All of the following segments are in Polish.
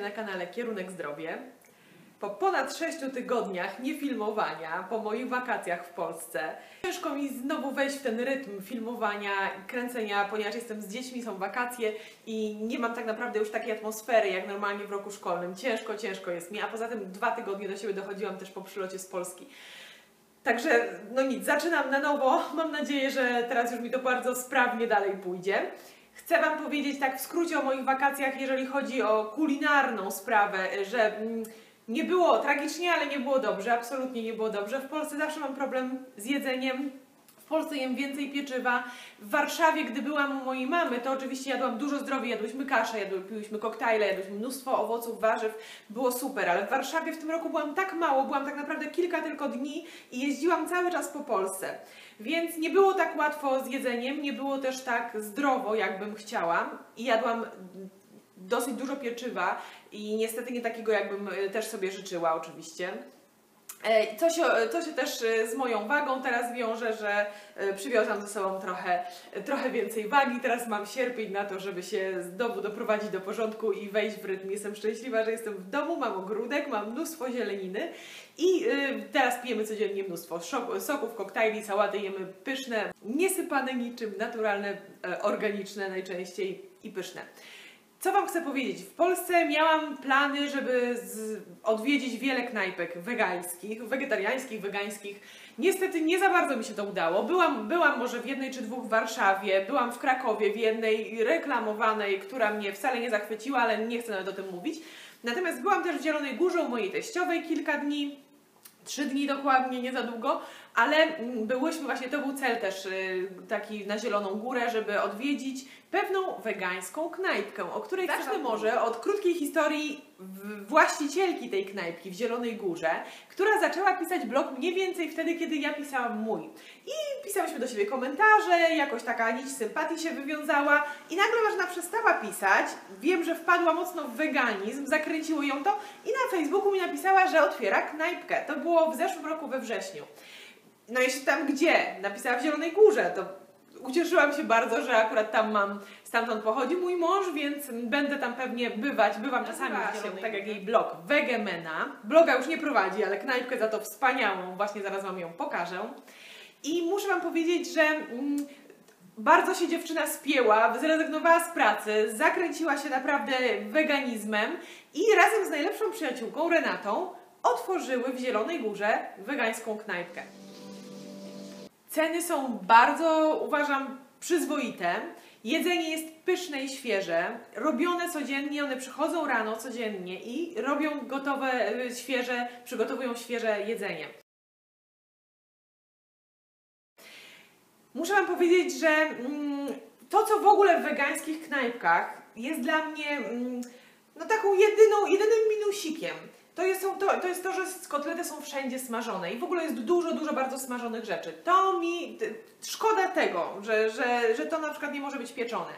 na kanale Kierunek Zdrowie. Po ponad 6 tygodniach niefilmowania, po moich wakacjach w Polsce, ciężko mi znowu wejść w ten rytm filmowania, kręcenia, ponieważ jestem z dziećmi, są wakacje i nie mam tak naprawdę już takiej atmosfery jak normalnie w roku szkolnym. Ciężko, ciężko jest mi, a poza tym dwa tygodnie do siebie dochodziłam też po przylocie z Polski. Także, no nic, zaczynam na nowo. Mam nadzieję, że teraz już mi to bardzo sprawnie dalej pójdzie. Chcę Wam powiedzieć tak w skrócie o moich wakacjach, jeżeli chodzi o kulinarną sprawę, że mm, nie było tragicznie, ale nie było dobrze, absolutnie nie było dobrze. W Polsce zawsze mam problem z jedzeniem. Polsce jem więcej pieczywa. W Warszawie, gdy byłam u mojej mamy, to oczywiście jadłam dużo zdrowiej, jadłyśmy kaszę, jadły, piłyśmy koktajle, jadłyśmy mnóstwo owoców, warzyw, było super, ale w Warszawie w tym roku byłam tak mało, byłam tak naprawdę kilka tylko dni i jeździłam cały czas po Polsce. Więc nie było tak łatwo z jedzeniem, nie było też tak zdrowo, jakbym chciała i jadłam dosyć dużo pieczywa i niestety nie takiego, jakbym e, też sobie życzyła oczywiście. E, co się, co się też e, z moją wagą teraz wiąże, że przywiozłam ze sobą trochę, trochę więcej wagi. Teraz mam sierpień na to, żeby się znowu doprowadzić do porządku i wejść w rytm. Jestem szczęśliwa, że jestem w domu, mam ogródek, mam mnóstwo zieleniny i teraz pijemy codziennie mnóstwo soków, koktajli, sałaty, jemy pyszne, niesypane niczym, naturalne, organiczne najczęściej i pyszne. Co Wam chcę powiedzieć? W Polsce miałam plany, żeby z, odwiedzić wiele knajpek wegańskich, wegetariańskich, wegańskich. Niestety nie za bardzo mi się to udało. Byłam, byłam może w jednej czy dwóch w Warszawie, byłam w Krakowie w jednej reklamowanej, która mnie wcale nie zachwyciła, ale nie chcę nawet o tym mówić. Natomiast byłam też w Zielonej Górze u mojej teściowej kilka dni, trzy dni dokładnie, nie za długo, ale byłyśmy właśnie, to był cel też y, taki na Zieloną Górę, żeby odwiedzić pewną wegańską knajpkę, o której zacznę może od krótkiej historii właścicielki tej knajpki w Zielonej Górze, która zaczęła pisać blog mniej więcej wtedy, kiedy ja pisałam mój. I pisałyśmy do siebie komentarze, jakoś taka nić sympatii się wywiązała i nagle Marzena przestała pisać. Wiem, że wpadła mocno w weganizm, zakręciło ją to i na Facebooku mi napisała, że otwiera knajpkę. To było w zeszłym roku we wrześniu. No jeśli tam gdzie? Napisała w Zielonej Górze, to ucieszyłam się bardzo, że akurat tam mam, stamtąd pochodzi mój mąż, więc będę tam pewnie bywać, bywam czasami w Zielonej, tak jak jej blog Wegemena. Bloga już nie prowadzi, ale knajpkę za to wspaniałą, właśnie zaraz Wam ją pokażę. I muszę Wam powiedzieć, że mm, bardzo się dziewczyna spięła, zrezygnowała z pracy, zakręciła się naprawdę weganizmem i razem z najlepszą przyjaciółką Renatą otworzyły w Zielonej Górze wegańską knajpkę. Ceny są bardzo, uważam, przyzwoite. Jedzenie jest pyszne i świeże, robione codziennie, one przychodzą rano codziennie i robią gotowe, y, świeże, przygotowują świeże jedzenie. Muszę Wam powiedzieć, że mm, to, co w ogóle w wegańskich knajpkach jest dla mnie mm, no, taką jedyną, jedynym minusikiem to jest, to, to jest to, że kotlety są wszędzie smażone i w ogóle jest dużo, dużo bardzo smażonych rzeczy. To mi szkoda tego, że, że, że to na przykład nie może być pieczone.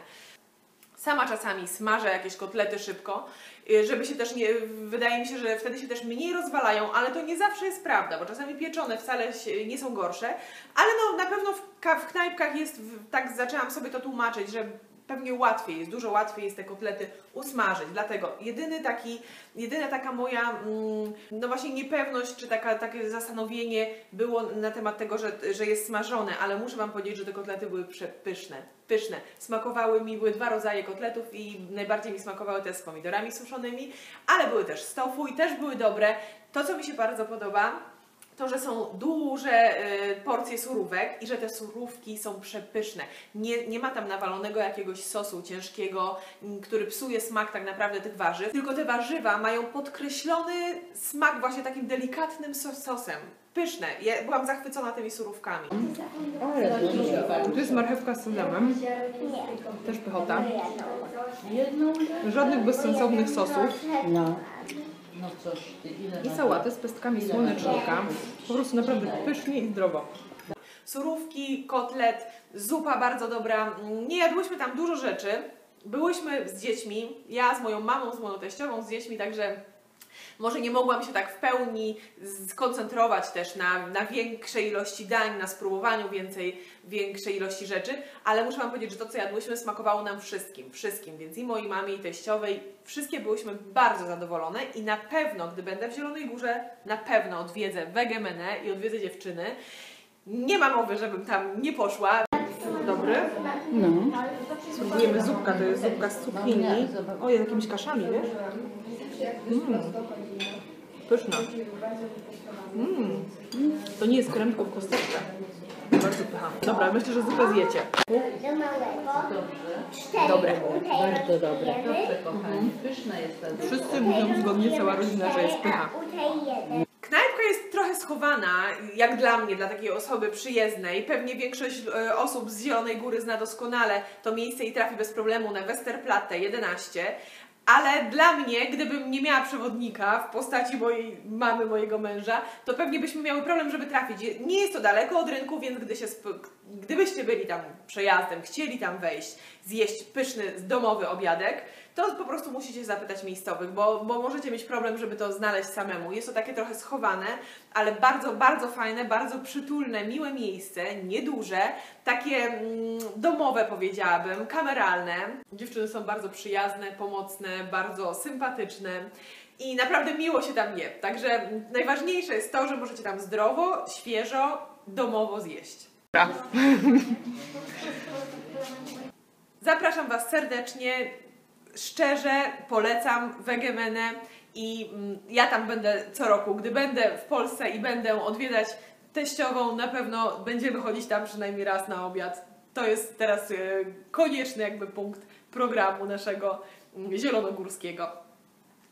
Sama czasami smażę jakieś kotlety szybko, y, żeby się też nie, wydaje mi się, że wtedy się też mniej rozwalają, ale to nie zawsze jest prawda, bo czasami pieczone wcale nie są gorsze, ale no na pewno w, knajpkach jest, tak zaczęłam sobie to tłumaczyć, że pewnie łatwiej jest, dużo łatwiej jest te kotlety usmażyć. Dlatego jedyny taki, jedyna taka moja, mm, no właśnie niepewność, czy taka, takie zastanowienie było na temat tego, że, że jest smażone, ale muszę Wam powiedzieć, że te kotlety były przepyszne, pyszne. Smakowały mi, były dwa rodzaje kotletów i najbardziej mi smakowały te z pomidorami suszonymi, ale były też z tofu i też były dobre. To, co mi się bardzo podoba, to, że są duże y, porcje surówek i że te surówki są przepyszne. Nie, nie ma tam nawalonego jakiegoś sosu ciężkiego, który psuje smak tak naprawdę tych warzyw, tylko te warzywa mają podkreślony smak właśnie takim delikatnym sos sosem. Pyszne. Ja byłam zachwycona tymi surówkami. Tu jest marchewka z sezamem. Też pychota. Żadnych bezsensownych sosów. No. No coś ty, ile I sałaty z pestkami słonecznika. Po prostu naprawdę pysznie i zdrowo. Surówki, kotlet, zupa bardzo dobra. Nie jadłyśmy tam dużo rzeczy. Byłyśmy z dziećmi, ja z moją mamą, z moją teściową, z dziećmi, także Może nie mogłam się tak w pełni skoncentrować też na, na większej ilości dań, na spróbowaniu więcej, większej ilości rzeczy, ale muszę Wam powiedzieć, że to, co jadłyśmy, smakowało nam wszystkim, wszystkim, więc i mojej mamie, i teściowej, wszystkie byłyśmy bardzo zadowolone i na pewno, gdy będę w Zielonej Górze, na pewno odwiedzę Wegemenę i odwiedzę dziewczyny. Nie ma mowy, żebym tam nie poszła. Dobry. No. Spróbujemy zupka, to jest zupka z cukinii. Ojej, jakimiś kaszami, wiesz? Mm. Pyszna. Mm. To nie jest krem, tylko w kosteczce. Bardzo pycha. Dobra, myślę, że zupę zjecie. do małego. Cztery Dobre. Bardzo dobre. rozkładamy. Kochani, pyszna jest ta zupa. Wszyscy mówią zgodnie, cała rodzina, że jest pycha. Knajpka jest trochę schowana, jak dla mnie, dla takiej osoby przyjezdnej. Pewnie większość e, osób z Zielonej Góry zna doskonale to miejsce i trafi bez problemu na Westerplatte 11. Ale dla mnie, gdybym nie miała przewodnika w postaci mojej mamy, mojego męża, to pewnie byśmy miały problem, żeby trafić. Nie jest to daleko od rynku, więc gdy się gdybyście byli tam przejazdem, chcieli tam wejść, zjeść pyszny, domowy obiadek, to po prostu musicie zapytać miejscowych, bo, bo możecie mieć problem, żeby to znaleźć samemu. Jest to takie trochę schowane, ale bardzo, bardzo fajne, bardzo przytulne, miłe miejsce, nieduże, takie mm, domowe powiedziałabym, kameralne. Dziewczyny są bardzo przyjazne, pomocne, bardzo sympatyczne. I naprawdę miło się tam je. Także najważniejsze jest to, że możecie tam zdrowo, świeżo, domowo zjeść. Zapraszam Was serdecznie. Szczerze polecam Wegemenę i mm, ja tam będę co roku. Gdy będę w Polsce i będę odwiedzać teściową, na pewno będziemy chodzić tam przynajmniej raz na obiad. To jest teraz e, konieczny jakby punkt programu naszego mm, zielonogórskiego.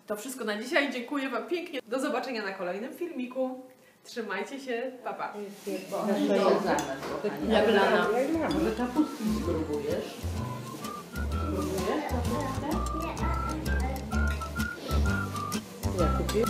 To wszystko na dzisiaj. Dziękuję Wam pięknie. Do zobaczenia na kolejnym filmiku. Trzymajcie się. Pa, pa. Jablana. Może kapustki spróbujesz? Spróbujesz kapustkę? Nie, a- Ja kupię.